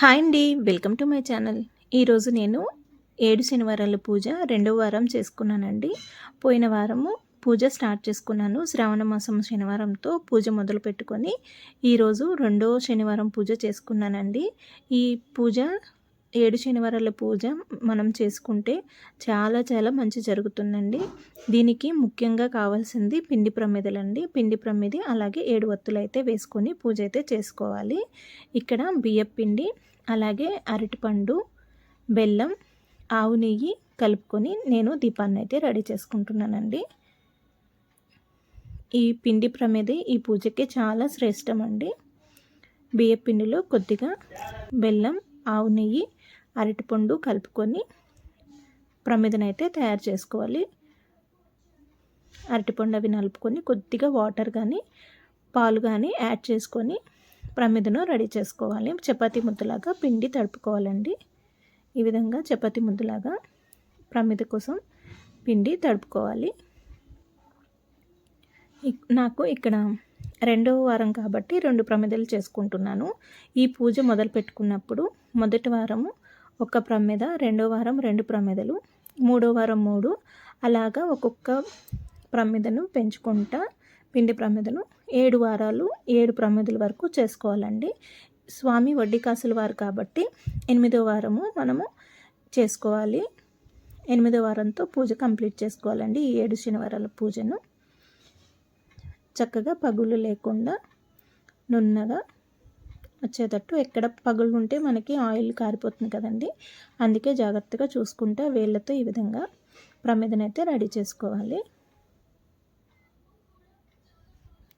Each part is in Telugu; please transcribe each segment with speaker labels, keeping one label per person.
Speaker 1: హాయ్ అండి వెల్కమ్ టు మై ఛానల్. ఈరోజు నేను ఏడు శనివారాల పూజ రెండవ వారం చేసుకున్నానండి. పోయిన వారము పూజ స్టార్ట్ చేసుకున్నాను. శ్రావణ మాసం శనివారంతో పూజ మొదలు పెట్టుకొని ఈరోజు రెండో శనివారం పూజ చేసుకున్నానండి. ఈ పూజ ఏడు శనివారాల పూజ మనం చేసుకుంటే చాలా చాలా మంచి జరుగుతుందండి. దీనికి ముఖ్యంగా కావాల్సింది పిండి ప్రమిదలండి. పిండి ప్రమిది అలాగే ఏడు వత్తులు అయితే వేసుకొని పూజ అయితే చేసుకోవాలి. ఇక్కడ బియ్యం పిండి అలాగే అరటిపండు బెల్లం ఆవు నెయ్యి కలుపుకొని నేను దీపాన్ని అయితే రెడీ చేసుకుంటున్నానండి. ఈ పిండి ప్రమిది ఈ పూజకి చాలా శ్రేష్టమండి. బియ్యపిండిలో బియ్య పిండిలో కొద్దిగా బెల్లం ఆవు నెయ్యి అరటిపండు కలుపుకొని ప్రమిదనైతే తయారు చేసుకోవాలి. అరటిపండు అవి నలుపుకొని కొద్దిగా వాటర్ కానీ పాలు కానీ యాడ్ చేసుకొని ప్రమిదను రెడీ చేసుకోవాలి. చపాతీ ముద్దలాగా పిండి తడుపుకోవాలండి. ఈ విధంగా చపాతీ ముద్దలాగా ప్రమిద కోసం పిండి తడుపుకోవాలి. నాకు ఇక్కడ రెండవ వారం కాబట్టి రెండు ప్రమిదలు చేసుకుంటున్నాను. ఈ పూజ మొదలు పెట్టుకున్నప్పుడు మొదటి వారము ఒక ప్రమేద రెండో వారం రెండు ప్రమేదలు మూడో వారం మూడు అలాగా ఒక్కొక్క ప్రమేదను పెంచుకుంటా పిండి ప్రమేదను ఏడు వారాలు ఏడు ప్రమేదల వరకు చేసుకోవాలండి. స్వామి వడ్డీ కాసుల వారు కాబట్టి ఎనిమిదో వారము మనము చేసుకోవాలి. ఎనిమిదో వారంతో పూజ కంప్లీట్ చేసుకోవాలండి ఈ ఏడు శనివారాల పూజను. చక్కగా పగులు లేకుండా నున్నగా వచ్చేటట్టు ఎక్కడ పగులు ఉంటే మనకి ఆయిల్ కారిపోతుంది కదండి. అందుకే జాగ్రత్తగా చూసుకుంటే వేళ్ళతో ఈ విధంగా ప్రమిదనైతే రెడీ చేసుకోవాలి.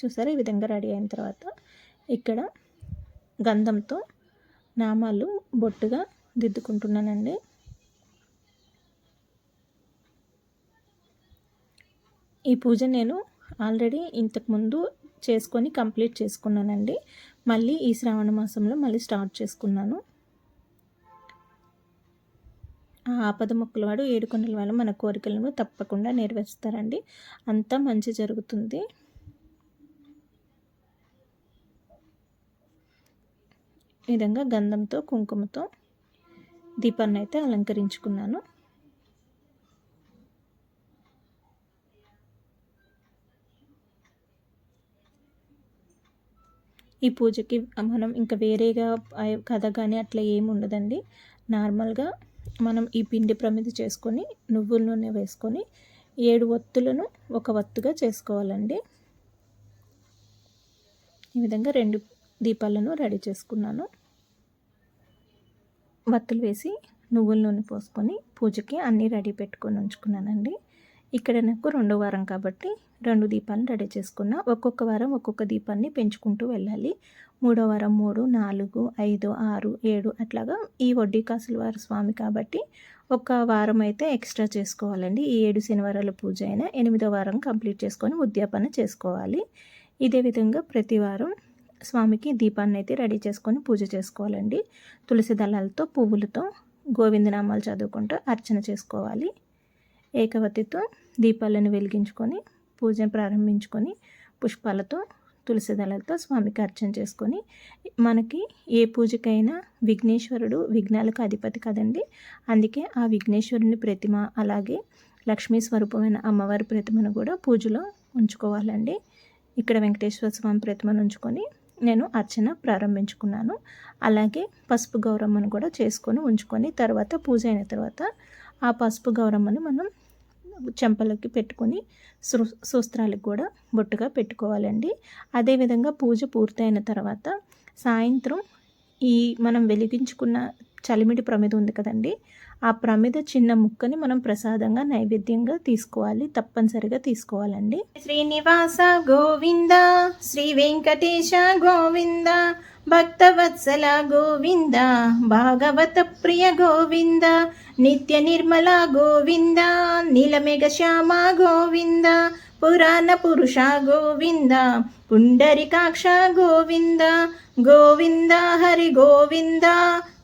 Speaker 1: చూసారా? ఈ విధంగా రెడీ అయిన తర్వాత ఇక్కడ గంధంతో నామాలు బొట్టుగా దిద్దుకుంటున్నానండి. ఈ పూజ నేను ఆల్రెడీ ఇంతకుముందు చేసుకొని కంప్లీట్ చేసుకున్నానండి. మళ్ళీ ఈ శ్రావణ మాసంలో మళ్ళీ స్టార్ట్ చేసుకున్నాను. ఆ ఆపద మొక్కల వాడు ఏడుకొండల వాళ్ళు మన కోరికలను తప్పకుండా నెరవేరుస్తారండి. అంతా మంచి జరుగుతుంది. ఈ విధంగా గంధంతో కుంకుమతో దీపాన్ని అయితే అలంకరించుకున్నాను. ఈ పూజకి మనం ఇంకా వేరేగా కథ కానీ అట్లా ఏమి ఉండదండి. నార్మల్గా మనం ఈ పిండి ప్రమిద చేసుకొని నువ్వుల నూనె వేసుకొని ఏడు ఒత్తులను ఒక ఒత్తుగా చేసుకోవాలండి. ఈ విధంగా రెండు దీపాలను రెడీ చేసుకున్నాను. వత్తులు వేసి నువ్వుల నూనె పోసుకొని పూజకి అన్నీ రెడీ పెట్టుకొని ఉంచుకున్నానండి. ఇక్కడ నాకు రెండో వారం కాబట్టి రెండు దీపాలను రెడీ చేసుకున్న. ఒక్కొక్క వారం ఒక్కొక్క దీపాన్ని పెంచుకుంటూ వెళ్ళాలి. మూడో వారం మూడు నాలుగు ఐదు ఆరు ఏడు అట్లాగా ఈ వడ్డీ కాసుల వారి స్వామి కాబట్టి ఒక వారం అయితే ఎక్స్ట్రా చేసుకోవాలండి. ఈ ఏడు శనివారాల పూజ అయినా ఎనిమిదో వారం కంప్లీట్ చేసుకొని ఉద్యాపన చేసుకోవాలి. ఇదే విధంగా ప్రతి వారం స్వామికి దీపాన్ని అయితే రెడీ చేసుకొని పూజ చేసుకోవాలండి. తులసి దళాలతో పువ్వులతో గోవిందనామాలు చదువుకుంటూ అర్చన చేసుకోవాలి. ఏకవతితో దీపాలను వెలిగించుకొని పూజను ప్రారంభించుకొని పుష్పాలతో తులసి దళాలతో స్వామికి అర్చన చేసుకొని మనకి ఏ పూజకైనా విఘ్నేశ్వరుడు విఘ్నాలకు అధిపతి కదండి. అందుకే ఆ విఘ్నేశ్వరుని ప్రతిమ అలాగే లక్ష్మీ స్వరూపమైన అమ్మవారి ప్రతిమను కూడా పూజలో ఉంచుకోవాలండి. ఇక్కడ వెంకటేశ్వర స్వామి ప్రతిమను ఉంచుకొని నేను అర్చన ప్రారంభించుకున్నాను. అలాగే పసుపు గౌరమ్మను కూడా చేసుకొని ఉంచుకొని తర్వాత పూజ అయిన తర్వాత ఆ పసుపు గౌరమ్మను మనం చెంపలకి పెట్టుకొని సూస్త్రాలకు కూడా బొట్టుగా పెట్టుకోవాలండి. అదేవిధంగా పూజ పూర్తయిన తర్వాత సాయంత్రం ఈ మనం వెలిగించుకున్న చలిమిడి ప్రమిద ఉంది కదండి ఆ ప్రమిద చిన్న ముక్కని మనం ప్రసాదంగా నైవేద్యంగా తీసుకోవాలి తప్పనిసరిగా తీసుకోవాలండి. శ్రీనివాస గోవింద శ్రీ వెంకటేశ గోవింద భక్తవత్సల గోవింద భాగవత ప్రియ గోవింద నిత్య నిర్మల గోవింద నీలమేఘ శ్యామ గోవింద పురాణ పురుష గోవింద పుండరికాక్ష గోవింద గోవింద హరి గోవింద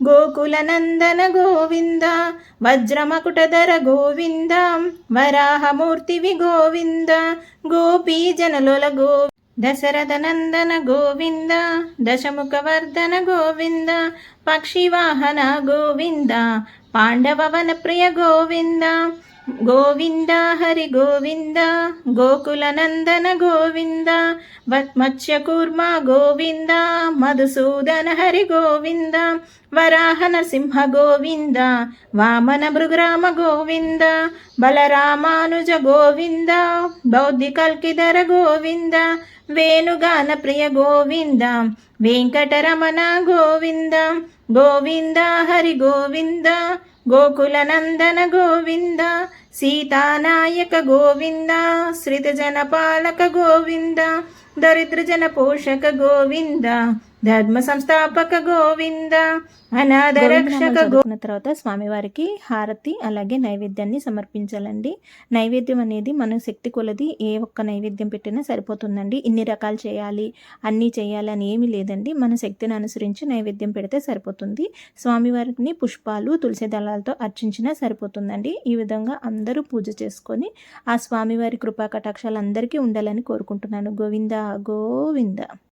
Speaker 2: గోకులనందన గోవింద వజ్రమకుటధర గోవింద వరాహమూర్తివి గోవింద గోపీ జనలుల గో దశరథ నందన గోవింద దశముఖవర్ధన గోవింద పక్షివాహన గోవింద పాండవవన ప్రియ గోవింద గోవింద హరి గోవింద గోకులనందన గోవింద మత్స్యకూర్మ గోవింద మధుసూదన హరి గోవింద వరాహ నరసింహ గోవింద వామన భృగ్రామ గోవింద బలరామానుజ గోవింద బౌద్ధి కల్కిధర గోవింద వేణుగాన ప్రియ గోవింద వెంకటరమణ గోవింద గోవింద హరి గోవింద గోకుల నందన గోవింద సీతానాయక గోవింద శ్రితజన పాలక గోవింద దరిద్రజన పోషక గోవింద ధర్మ సంస్థాపక గోవింద అనాథరక్షక రక్షక
Speaker 1: తర్వాత స్వామివారికి హారతి అలాగే నైవేద్యాన్ని సమర్పించాలండి. నైవేద్యం అనేది మన శక్తి కొలది ఏ ఒక్క నైవేద్యం పెట్టినా సరిపోతుందండి. ఇన్ని రకాలు చేయాలి అన్నీ చేయాలి అని ఏమీ లేదండి. మన శక్తిని అనుసరించి నైవేద్యం పెడితే సరిపోతుంది. స్వామివారిని పుష్పాలు తులసి దళాలతో అర్చించినా సరిపోతుందండి. ఈ విధంగా అందరూ పూజ చేసుకొని ఆ స్వామివారి కృపా కటాక్షాలు అందరికీ ఉండాలని కోరుకుంటున్నాను. గోవింద. గోవింద.